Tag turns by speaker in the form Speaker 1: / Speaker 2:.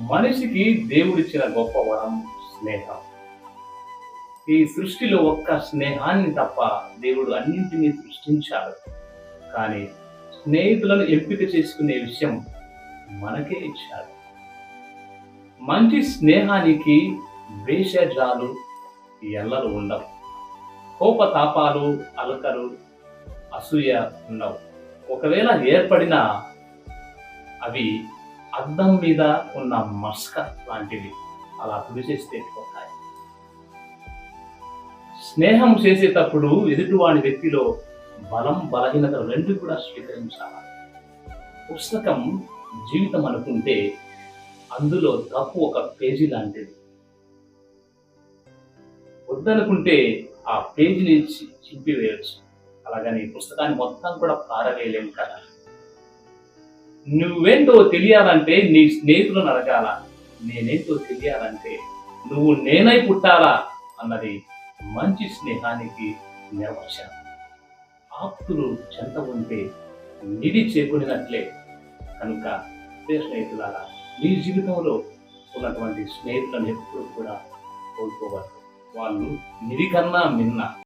Speaker 1: మనిషికి దేవుడిచ్చిన గొప్ప వరం స్నేహం. ఈ సృష్టిలో ఒక్క స్నేహాన్ని తప్ప దేవుడు అన్నింటినీ సృష్టించాడు. కానీ స్నేహితులను ఎంపిక చేసుకునే విషయం మనకే ఇచ్చాడు. మంచి స్నేహానికి వేషజాలు ఎల్లలు ఉండవు. కోపతాపాలు అలకలు అసూయ ఉండవు. ఒకవేళ ఏర్పడినా అవి అద్దం మీద ఉన్న మస్క లాంటివి అలా తుడిచేస్తే పోతాయి స్నేహం చేసేటప్పుడు ఎదుటివాడి వ్యక్తిలో బలం బలహీనత రెండు కూడా స్వీకరించాలి. పుస్తకం జీవితం అనుకుంటే అందులో తప్పు ఒక పేజీ లాంటిది. వద్దనుకుంటే ఆ పేజీని చింపివేయచ్చు. అలాగని పుస్తకాన్ని మొత్తం కూడా పారవేయలేము కదా. నువ్వేంటో తెలియాలంటే నీ స్నేహితులను అడగాల. నేనేంటో తెలియాలంటే నువ్వు నేనై పుట్టాలా అన్నది మంచి స్నేహానికి నిర్వచనం ఆప్తులు చెంత ఉంటే నిధి చేకూడినట్లే కనుక స్నేహితులారా నీ జీవితంలో ఉన్నటువంటి స్నేహితులను ఎప్పుడు కూడా కోల్పోవద్దు. వాళ్ళు నిధి కన్నా మిన్న.